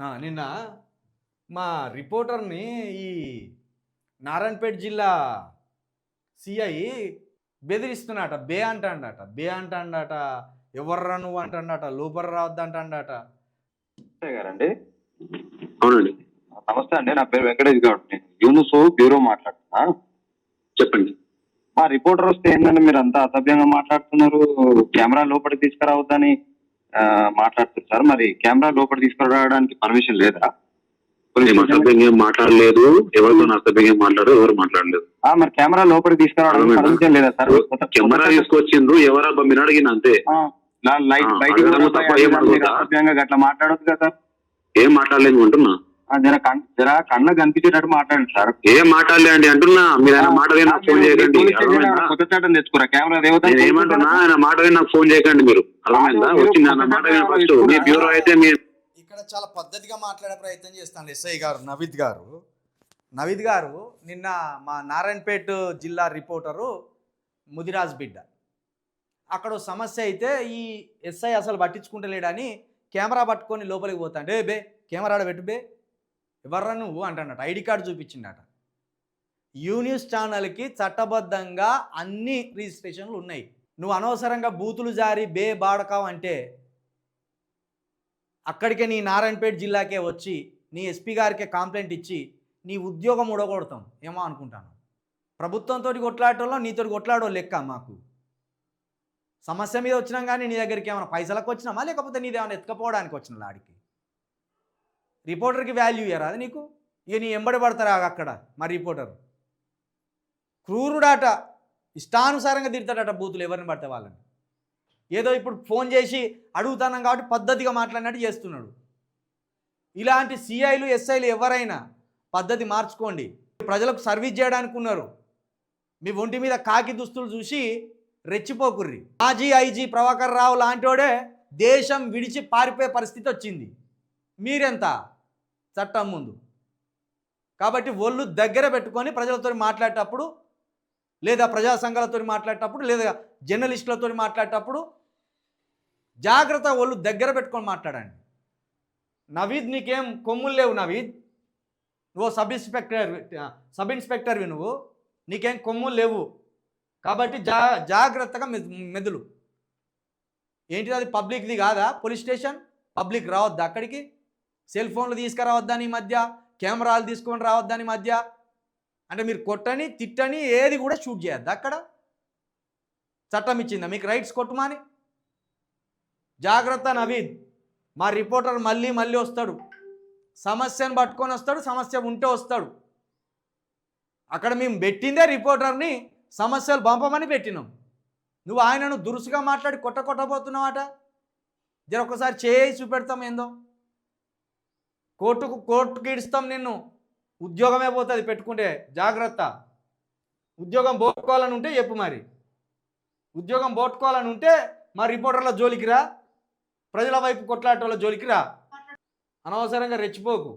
ఆ, నిన్న మా రిపోర్టర్ని ఈ నారాయణపేట జిల్లా సిఐ బెదిరిస్తున్నాట. బే అంటాడట. బే అంటాడట. ఎవర్రా నువ్వు అంటాడట. లోపల రావద్దు అంటాడట. నమస్తే గారండి. అవునండి. నమస్తే అండి. నా పేరు వెంకటేష్ గౌడ్ నేను యూనుస్ బ్యూరో మాట్లాడుతున్నా. చెప్పండి. మా రిపోర్టర్ వస్తే ఏంటంటే మీరు అంతా అసభ్యంగా మాట్లాడుతున్నారు? కెమెరా లోపలికి తీసుకురావద్దని మాట్లాడుతున్నారు. సార్ మరి కెమెరా లోపలికి తీసుకురావడానికి పర్మిషన్ లేదా? అసభ్యంగా మాట్లాడలేదు. ఎవరితో అసభ్యంగా మాట్లాడు ఎవరు మాట్లాడలేదు. మరి కెమెరా లోపలికి తీసుకురావడానికి? పర్మిషన్ లేదా సార్? కెమెరా తీసుకొచ్చిండ్రు ఎవరబ్బా మీరు అడిగిన అంతే. లైట్ అడుగుతా? అసభ్యంగా గట్లా మాట్లాడొద్దు కదా సార్. ఏం మాట్లాడలేదు అంటున్నా. జర కన్ జర కళ్ళ కనిపించేటట్టు మాట్లాడండి సార్. ఏం మాట్లాడలే అండి అంటున్నా. మీరు ఆయన మాట విని నాకు ఫోన్ చేయకండి. అర్థమైందా? కొత్త చాటం తెచ్చుకోరా? కెమెరా దేవత నేను ఏమంటున్నా? ఆయన మాట విని నాకు ఫోన్ చేయకండి మీరు. అర్థమైందా? వచ్చింది అన్న మాట విని ఫస్ట్ మీ బ్యూరో అయితే మీ ఇక్కడ చాలా పద్ధతిగా మాట్లాడే ప్రయత్నం చేస్తాను ఎస్ఐ గారు నవీద్ గారు. నవీద్ గారు నిన్న మా నారాయణపేట జిల్లా రిపోర్టరు ముదిరాజ్ బిడ్డ. అక్కడ ఓ సమస్య అయితే ఈ ఎస్ఐ అసలు పట్టించుకుంటలేడని కెమెరా పట్టుకొని లోపలికి పోతాండే. ఏ బే కెమెరా ఆడ పెట్టు బే. ఎవర్రా నువ్వు అంటాడట ఐడి కార్డు చూపించిండట. యూన్యూస్ ఛానల్కి చట్టబద్ధంగా అన్ని రిజిస్ట్రేషన్లు ఉన్నాయి. నువ్వు అనవసరంగా బూతులు జారి బే బాడకావు అంటే అక్కడికే నీ నారాయణపేట జిల్లాకే వచ్చి నీ ఎస్పీ గారికే కంప్లైంట్ ఇచ్చి నీ ఉద్యోగం ఉడగొడతాం ఏమో అనుకుంటాను. ప్రభుత్వంతో కొట్లాడటంలో నీతో కొట్లాడో లెక్క మాకు. సమస్య మీద వచ్చినాం కానీ నీ దగ్గరికి ఏమైనా పైసలకు వచ్చినామా? లేకపోతే నీదేమైనా ఎత్తుకపోవడానికి వచ్చిన లాడికి రిపోర్టర్కి వాల్యూ ఇయ్యరా అది నీకు? ఇక నీ ఎంబడి పడతారా అక్కడ మా రిపోర్టర్. క్రూరుడాట ఇష్టానుసారంగా తిడతాడట బూతులు ఎవరిని పడితే వాళ్ళని. ఏదో ఇప్పుడు ఫోన్ చేసి అడుగుతున్నాం కాబట్టి పద్ధతిగా మాట్లాడినట్టు చేస్తున్నాడు. ఇలాంటి సిఐలు ఎస్ఐలు ఎవరైనా పద్ధతి మార్చుకోండి. ప్రజలకు సర్వీస్ చేయడానికి ఉన్నారు. మీ ఒంటి మీద కాకి దుస్తులు చూసి రెచ్చిపోకుర్రి. మాజీ ఐజీ ప్రభాకర్ రావు లాంటివాడే దేశం విడిచి పారిపోయే పరిస్థితి వచ్చింది. మీరెంత? చట్టం ముందు. కాబట్టి ఒళ్ళు దగ్గర పెట్టుకొని ప్రజలతో మాట్లాడేటప్పుడు లేదా ప్రజా సంఘాలతో మాట్లాడేటప్పుడు లేదా జర్నలిస్టులతో మాట్లాడేటప్పుడు జాగ్రత్త ఒళ్ళు దగ్గర పెట్టుకొని మాట్లాడండి. నవీద్ నీకేం కొమ్ములు లేవు నవీద్? నువ్వు సబ్ ఇన్స్పెక్టర్ సబ్ ఇన్స్పెక్టర్వి నువ్వు. నీకేం కొమ్ములు లేవు. కాబట్టి జా జాగ్రత్తగా మె- మెదులు. ఏంటిది అది పబ్లిక్ది కాదా? Police station? పబ్లిక్ రావద్దు అక్కడికి? సెల్ ఫోన్లు తీసుకురావద్దని ఈ మధ్య? కెమెరాలు తీసుకొని రావద్దని మధ్య? అంటే మీరు కొట్టని తిట్టని ఏది కూడా షూట్ చేయద్దు అక్కడ? చట్టం ఇచ్చిందా? మీకు రైట్స్ కొట్టుమాని జాగ్రత్త నవీద్. మా రిపోర్టర్ మళ్ళీ మళ్ళీ వస్తాడు. సమస్యను పట్టుకొని వస్తాడు సమస్య ఉంటే వస్తాడు. అక్కడ మేము పెట్టిందే రిపోర్టర్ని సమస్యలు పంపమని పెట్టినాం. నువ్వు ఆయనను దురుసుగా మాట్లాడి కొట్ట కొట్టబోతున్నావాట? జర ఒకసారి చేయి చూపెడతాం ఏందో? కోర్టుకు కోర్టుకి ఇస్తాం నిన్ను. ఉద్యోగమే పోతుంది పెట్టుకుంటే జాగ్రత్త. ఉద్యోగం పోగొట్టుకోవాలని ఉంటే చెప్పు మరి. ఉద్యోగం పోగొట్టుకోవాలని ఉంటే మా రిపోర్టర్ల జోలికి రా. ప్రజల వైపు కొట్లాడటంలో జోలికి రా. అనవసరంగా రెచ్చిపోకు.